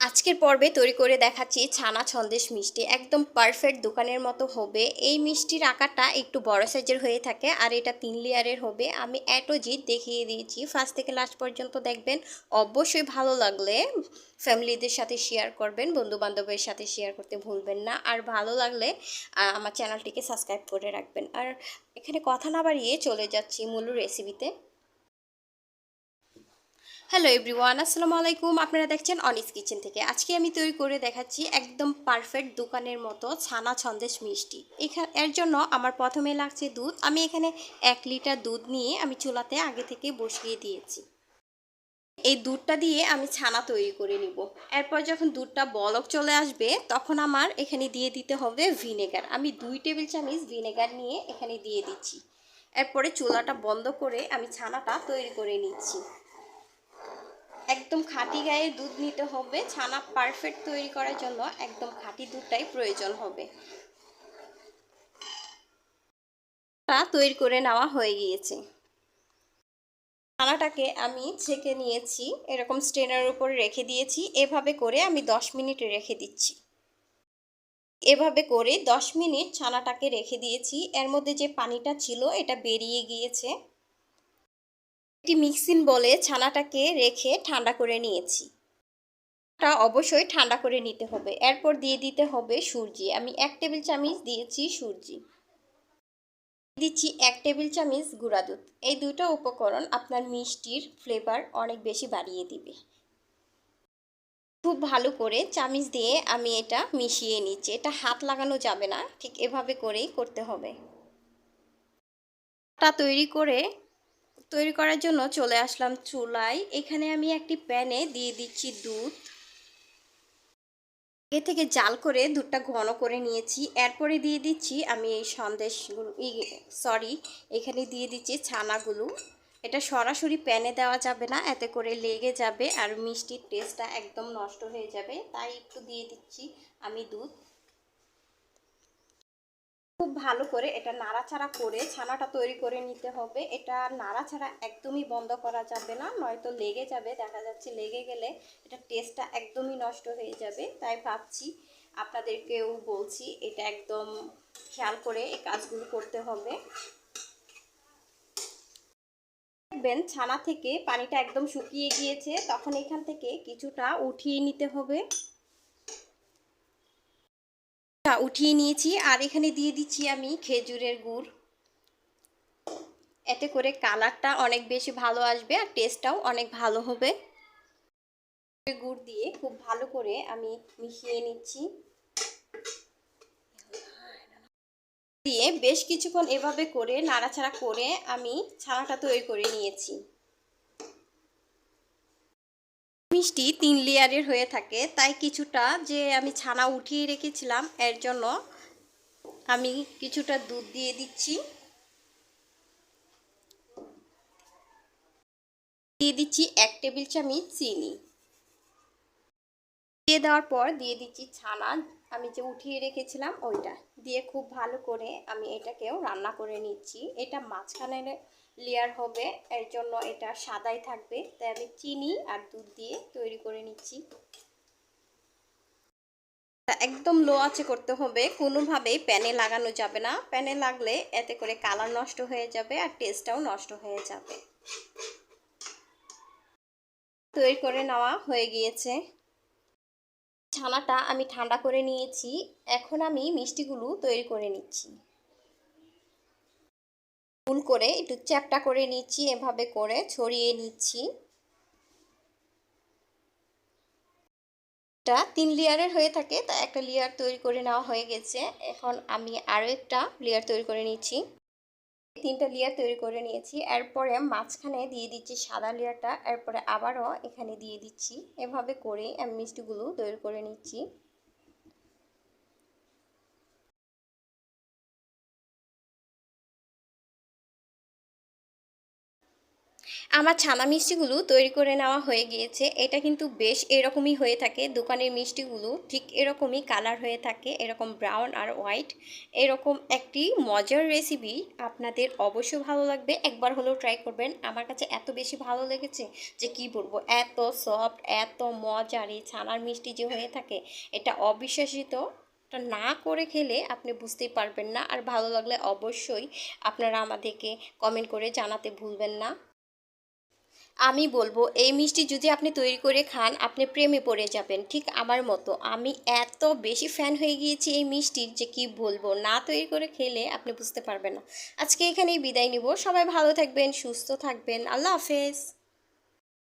আজকের পর্বে তৈরি করে দেখাচ্ছি ছানা সন্দেশ মিষ্টি। একদম পারফেক্ট দোকানের মতো হবে। এই মিষ্টির আকারটা একটু বড় সাইজের হয়ে থাকে আর এটা তিন লেয়ারের হবে। আমি অ্যাটোজিট দেখিয়ে দিয়েছি। ফার্স্ট থেকে লাস্ট পর্যন্ত দেখবেন। অবশ্যই ভালো লাগলে ফ্যামিলিদের সাথে শেয়ার করবেন বন্ধু বান্ধবের সাথে শেয়ার করতে ভুলবেন না। আর ভালো লাগলে আমার চ্যানেলটিকে সাবস্ক্রাইব করে রাখবেন। আর এখানে কথা না বাড়িয়ে চলে যাচ্ছি মূল রেসিপিতে হ্যালো এভরিওয়ান আসসালামু আলাইকুম। আপনারা দেখছেন অনিস কিচেন থেকে। আজকে আমি তৈরি করে দেখাচ্ছি একদম পারফেক্ট দোকানের মতো ছানা সন্দেশ মিষ্টি। এখানে এর জন্য আমার প্রথমে লাগছে দুধ। আমি এখানে এক লিটার দুধ নিয়ে আমি চুলাতে আগে থেকে বসিয়ে দিয়েছি। এই দুধটা দিয়ে আমি ছানা তৈরি করে নিব। এরপর যখন দুধটা বলক চলে আসবে, তখন আমার এখানে দিয়ে দিতে হবে ভিনেগার। আমি দুই টেবিল চামচ ভিনেগার নিয়ে এখানে দিয়ে দিচ্ছি। এরপরে চুলাটা বন্ধ করে আমি ছানাটা তৈরি করে নিচ্ছি। একদম খাঁটি গায়ে দুধ নিতে হবে। ছানা পারফেক্ট তৈরি করার জন্য একদম খাঁটি দুধটাই প্রয়োজন হবে। তৈরি করে নেওয়া হয়ে গিয়েছে। ছানাটাকে আমি ছেঁকে নিয়েছি, এরকম স্টেনার উপরে রেখে দিয়েছি। এভাবে করে আমি দশ মিনিট রেখে দিচ্ছি। এভাবে করে দশ মিনিট ছানাটাকে রেখে দিয়েছি। এর মধ্যে যে পানিটা ছিল, এটা বেরিয়ে গিয়েছে। একটি মিক্সিন বলে ছানাটাকে রেখে ঠান্ডা করে নিয়েছি। টা অবশ্যই ঠান্ডা করে নিতে হবে। এরপর দিয়ে দিতে হবে সূর্যি আমি এক টেবিল চামচ দিয়েছি সূর্যি দিচ্ছি এক টেবিল চামচ গুঁড়া দুধ। এই দুটো উপকরণ আপনার মিষ্টির ফ্লেভার অনেক বেশি বাড়িয়ে দিবে। খুব ভালো করে চামিচ দিয়ে আমি এটা মিশিয়ে নিচ্ছি। এটা হাত লাগানো যাবে না। ঠিক এভাবে করেই করতে হবে। টা তৈরি করে তৈরি করার জন্য চলে আসলাম চুলায়। এখানে আমি একটি প্যানে দিয়ে দিচ্ছি দুধ। এ থেকে জাল করে দুধটা ঘন করে নিয়েছি। এরপরে দিয়ে দিচ্ছি আমি এই সন্দেশগুলো সরি, এখানে দিয়ে দিচ্ছি ছানাগুলো। এটা সরাসরি প্যানে দেওয়া যাবে না, এতে করে লেগে যাবে আর মিষ্টির টেস্টটা একদম নষ্ট হয়ে যাবে। তাই একটু দিয়ে দিচ্ছি আমি দুধ। খুব ভালো করে এটা নাড়াচাড়া করে ছানাটা তৈরি করে নিতে হবে। এটা নাড়াচাড়া একদমই বন্ধ করা যাবে না, নয়তো লেগে যাবে। দেখা যাচ্ছে লেগে গেলে এটা টেস্টটা একদমই নষ্ট হয়ে যাবে। তাই ভাবছি আপনাদেরকেও বলছি, এটা একদম খেয়াল করে এই কাজগুলো করতে হবে। দেখবেন ছানা থেকে পানিটা একদম শুকিয়ে গিয়েছে, তখন এখান থেকে কিছুটা উঠিয়ে নিতে হবে। উঠিয়ে নিয়েছি, আর এখানে দিয়ে দিচ্ছি আমি খেজুরের গুড়। এতে করে কালারটা অনেক বেশি ভালো আসবে আর টেস্টটাও অনেক ভালো হবে। গুড় দিয়ে খুব ভালো করে আমি মিশিয়ে নিচ্ছি। দিয়ে বেশ কিছুক্ষণ এভাবে করে, নাড়াচাড়া করে আমি ছানাটা তৈরি করে নিয়েছি। মিষ্টি তিন লেয়ারের হয়ে থাকে। তাই কিছুটা যে আমি ছানা উঠিয়ে রেখেছিলাম, এর জন্য আমি কিছুটা দুধ দিয়ে দিচ্ছি। দিয়ে দিচ্ছি এক টেবিল চামচ চিনি। দিয়ে দেওয়ার পর দিয়ে দিচ্ছি ছানা। আমি যে উঠিয়ে রেখেছিলাম ওইটা দিয়ে খুব ভালো করে আমি এটাকেও রান্না করে নিচ্ছি। এটা মাঝখানের লেয়ার হবে, এর জন্য এটা সাদাই থাকবে। তাই আমি চিনি আর দুধ দিয়ে তৈরি করে নিচ্ছি। একদম লো আছে করতে হবে, কোনোভাবেই প্যানে লাগানো যাবে না। প্যানে লাগলে এতে করে কালার নষ্ট হয়ে যাবে আর টেস্টটাও নষ্ট হয়ে যাবে। তৈরি করে নেওয়া হয়ে গিয়েছে। ছানাটা আমি ঠান্ডা করে নিয়েছি। এখন আমি মিষ্টিগুলো তৈরি করে নিচ্ছি। ফুল করে একটু চ্যাপটা করে নিচ্ছি, এভাবে করে ছড়িয়ে নিচ্ছি। এটা তিন লেয়ারের হয়ে থাকে, তা একটা লেয়ার তৈরি করে নেওয়া হয়ে গেছে। এখন আমি আরও একটা লেয়ার তৈরি করে নিচ্ছি। তিনটা লেয়ার তৈরি করে নিয়েছি। এরপরে মাঝখানে দিয়ে দিচ্ছি সাদা লেয়ারটা এরপরে আবারও এখানে দিয়ে দিচ্ছি। এভাবে করে আমি মিষ্টিগুলো তৈরি করে নিচ্ছি। আমার ছানা মিষ্টিগুলো তৈরি করে নেওয়া হয়ে গিয়েছে। এটা কিন্তু বেশ এরকমই হয়ে থাকে। দোকানের মিষ্টিগুলো ঠিক এরকমই কালার হয়ে থাকে। এরকম ব্রাউন আর হোয়াইট এরকম একটি মজার রেসিপি আপনাদের অবশ্যই ভালো লাগবে। একবার হলেও ট্রাই করবেন। আমার কাছে এত বেশি ভালো লেগেছে যে কি বলব, এত সফট এত মজার এই ছানার মিষ্টি যে হয়ে থাকে, এটা অবিশ্বাসিত। না করে খেলে আপনি বুঝতেই পারবেন না। আর ভালো লাগলে অবশ্যই আপনারা আমাদেরকে কমেন্ট করে জানাতে ভুলবেন না। আমি বলব, এই মিষ্টি যদি আপনি তৈরি করে খান, আপনি প্রেমে পড়ে যাবেন। ঠিক আমার মতো। আমি এত বেশি ফ্যান হয়ে গিয়েছি এই মিষ্টির যে কি বলব, না তৈরি করে খেলে আপনি বুঝতে পারবেন না। আজকে এখানেই বিদায় নিব। সবাই ভালো থাকবেন, সুস্থ থাকবেন। আল্লাহ হাফেজ।